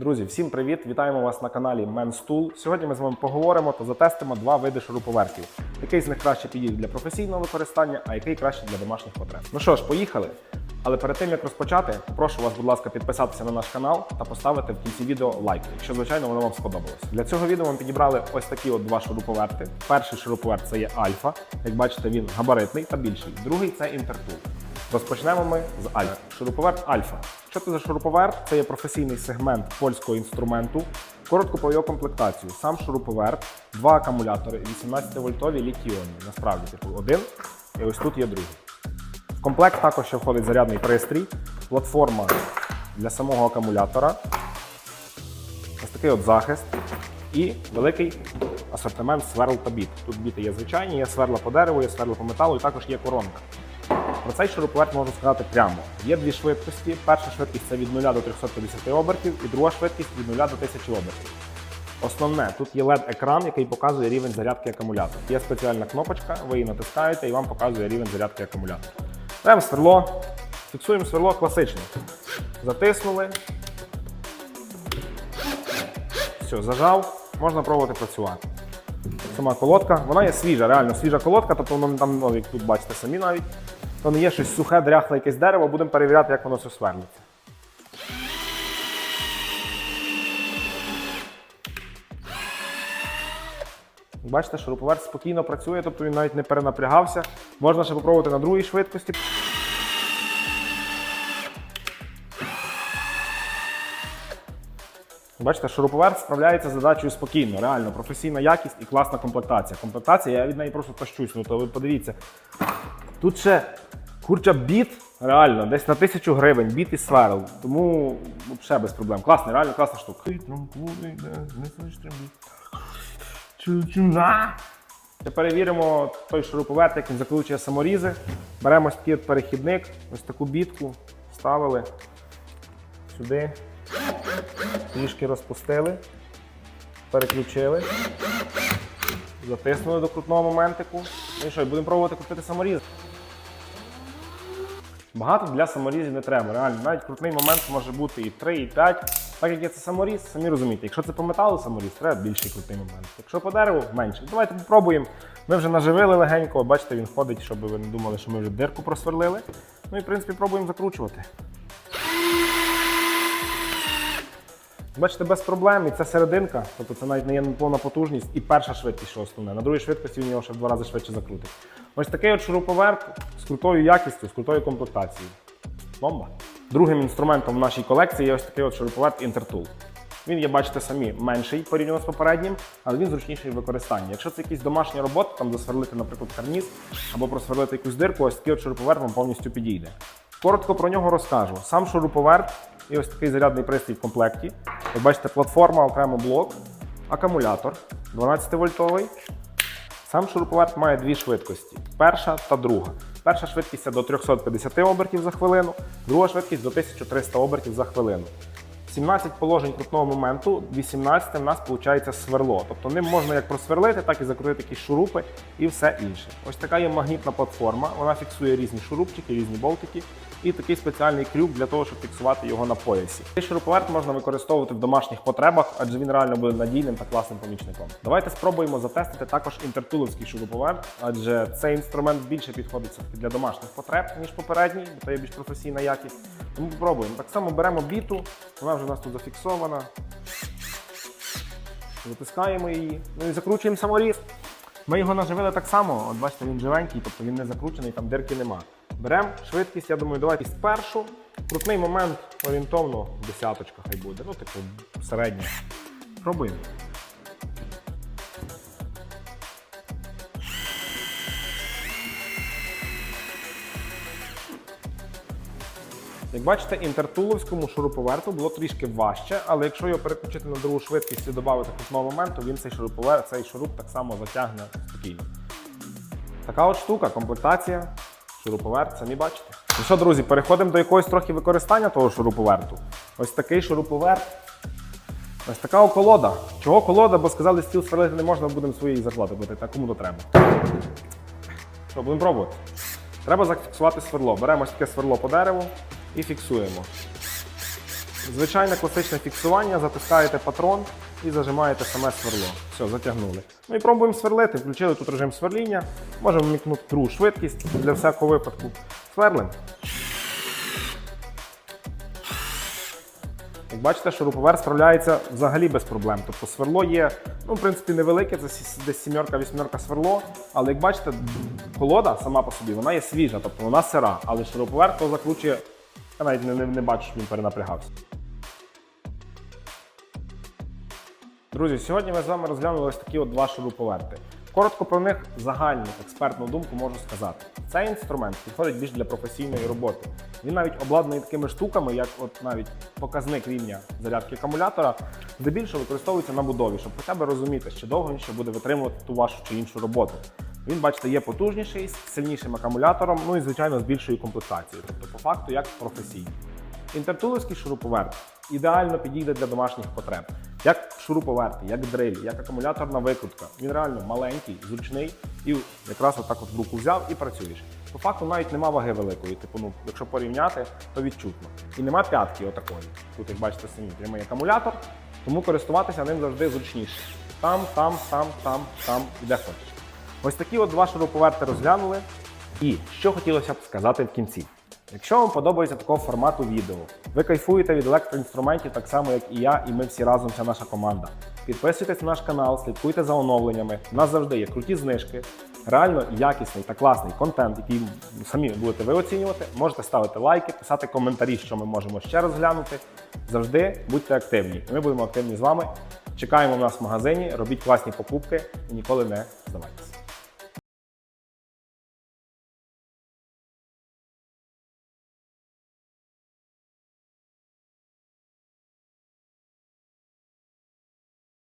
Друзі, всім привіт! Вітаємо вас на каналі Men's Tool. Сьогодні ми з вами поговоримо та затестимо два види шуруповертів. Який з них краще підійде для професійного використання, а який краще для домашніх потреб. Ну що ж, поїхали! Але перед тим як розпочати, прошу вас, будь ласка, підписатися на наш канал та поставити в кінці відео лайк, якщо звичайно воно вам сподобалось. Для цього відео ми підібрали ось такі от два шуруповерти. Перший шуруповерт це є Альфа. Як бачите, він габаритний та більший. Другий це Інтертул. Розпочнемо ми з Альфа. Шуруповерт Альфа. Що це за шуруповерт? Це є професійний сегмент польського інструменту. Коротко про його комплектацію. Сам шуруповерт, два акумулятори 18 вольтові літіонні. Насправді, типу, один, і ось тут є другий. В комплект також ще входить зарядний пристрій, платформа для самого акумулятора, ось такий от захист і великий асортимент сверл та біт. Тут біти є звичайні, є сверла по дереву, є сверла по металу і також є коронка. Про цей шуруповерт можу сказати прямо. Є дві швидкості. Перша швидкість це від 0 до 350 обертів, і друга швидкість від 0 до 1000 обертів. Основне, тут є LED-екран, який показує рівень зарядки акумулятора. Є спеціальна кнопочка, ви її натискаєте і вам показує рівень зарядки акумулятора. Беремо сверло, фіксуємо сверло класичне. Затиснули. Все, зажав, можна пробувати працювати. Сама колодка, вона є свіжа, реально свіжа колодка, тобто воно там, ну, як тут бачите самі навіть, то не є щось сухе, дряхле, якесь дерево, будемо перевіряти, як воно все сверлиться. Бачите, шуруповерт спокійно працює, тобто він навіть не перенапрягався. Можна ще спробувати на другій швидкості. Бачите, шуруповерт справляється з задачею спокійно, реально, професійна якість і класна комплектація. Комплектація, я від неї просто тащусь. Ну то ви подивіться. Тут ще курча біт, реально, десь на тисячу гривень, біт і сверл. Тому взагалі без проблем. Класний, реально класна штука. Тепер перевіримо той шуруповерт, як він закручує саморізи. Беремо ось такий перехідник, ось таку бітку, вставили сюди, трішки розпустили, переключили, затиснули до крутного моментику. Ну і що, будемо пробувати крутити саморіз. Багато для саморізів не треба. Реально, навіть крутний момент може бути і 3, і 5. Так як є це саморіз, самі розумієте, якщо це по металу саморіз, треба більший крутий момент. Якщо по дереву менше. Давайте попробуємо. Ми вже наживили легенько, бачите, він ходить, щоб ви не думали, що ми вже дирку просверлили. Ну і в принципі пробуємо закручувати. Бачите, без проблем, і це серединка, тобто це навіть не є повна потужність, і перша швидкість, що основне. На другій швидкості він його ще в два рази швидше закрутить. Ось такий от шуруповерт крутою якістю, з крутою комплектацією. Бомба. Другим інструментом в нашій колекції є ось такий от шуруповерт Intertool. Він є, бачите, самі менший порівняно з попереднім, але він зручніший в використанні. Якщо це якісь домашні роботи, там засверлити, наприклад, карніз або просверлити якусь дирку, ось такий от шуруповерт вам повністю підійде. Коротко про нього розкажу. Сам шуруповерт і ось такий зарядний пристрій в комплекті. Ви бачите, платформа, окремо блок, акумулятор 12 вольтовий. Сам шуруповерт має дві швидкості: перша та друга. Перша швидкість це до 350 обертів за хвилину, друга швидкість до 1300 обертів за хвилину. 17 положень крутного моменту, 18 в нас виходить сверло. Тобто ним можна як просверлити, так і закрутити якісь шурупи і все інше. Ось така є магнітна платформа, вона фіксує різні шурупчики, різні болтики і такий спеціальний крюк для того, щоб фіксувати його на поясі. Цей шуруповерт можна використовувати в домашніх потребах, адже він реально буде надійним та класним помічником. Давайте спробуємо затестити також інтертуловський шуруповерт, адже цей інструмент більше підходить для домашніх потреб, ніж попередній, бо це є більш професійна якість. Тому спробуємо. Так само беремо біту, вона вже у нас тут зафіксована. Затискаємо її, ну і закручуємо саморіз. Ми його наживили так само, от бачите, він живенький, тобто він не закручений, там дирки нема. Беремо швидкість, я думаю, давайте першу. Крутний момент орієнтовно десяточка хай буде, ну типу середня. Пробуємо. Як бачите, інтертуловському шуруповерту було трішки важче, але якщо його переключити на другу швидкість і додати крутного моменту, він цей шуруповерт, цей шуруп так само затягне спокійно. Така от штука, комплектація, шуруповерт, самі бачите. Ну що, друзі, переходимо до якогось трохи використання того шуруповерту. Ось такий шуруповерт. Ось така колода. Чого колода? Бо сказали, стіл сверлити не можна, будемо своєї зарплати платити, а кому то треба. Що, будемо пробувати. Треба зафіксувати сверло. Беремо ось таке сверло по дереву і фіксуємо. Звичайне класичне фіксування, затискаєте патрон і зажимаєте саме сверло. Все, затягнули. Ну і пробуємо сверлити. Включили тут режим сверління. Можемо вмікнути другу швидкість для всякого випадку. Сверлимо. Як бачите, шуруповерт справляється взагалі без проблем. Тобто сверло є, ну, в принципі, невелике, це десь сімерка, вісьмерка сверло. Але як бачите, колода сама по собі, вона є свіжа, тобто вона сира, але шуруповерт то закручує. Я навіть не, не, не бачу, що він перенапрягався. Друзі, сьогодні ми з вами розглянули ось такі от два шуруповерти. Коротко про них загальну експертну думку можу сказати. Цей інструмент підходить більш для професійної роботи. Він навіть обладнаний такими штуками, як от навіть показник рівня зарядки акумулятора, здебільшого використовується на будові, щоб хоча б розуміти, що довго він ще буде витримувати ту вашу чи іншу роботу. Він, бачите, є потужніший, з сильнішим акумулятором, ну і звичайно з більшою комплектацією, тобто по факту як професійний. Інтертуловський шуруповерт ідеально підійде для домашніх потреб. Як шуруповерти, як дриль, як акумуляторна викрутка. Він реально маленький, зручний і якраз отак от в руку взяв і працюєш. По факту навіть нема ваги великої. Типу, ну, якщо порівняти, то відчутно. І нема п'ятки отакої. Тут, як бачите, самі прямий акумулятор, тому користуватися ним завжди зручніше. Там, там, там, там, там, і де хочеш. Ось такі от два шуруповерти розглянули. І що хотілося б сказати в кінці. Якщо вам подобається такого формату відео, ви кайфуєте від електроінструментів так само, як і я, і ми всі разом, вся наша команда. Підписуйтесь на наш канал, слідкуйте за оновленнями. У нас завжди є круті знижки, реально якісний та класний контент, який самі будете ви оцінювати. Можете ставити лайки, писати коментарі, що ми можемо ще розглянути. Завжди будьте активні. Ми будемо активні з вами. Чекаємо в нас в магазині, робіть класні покупки і ніколи не здавайте.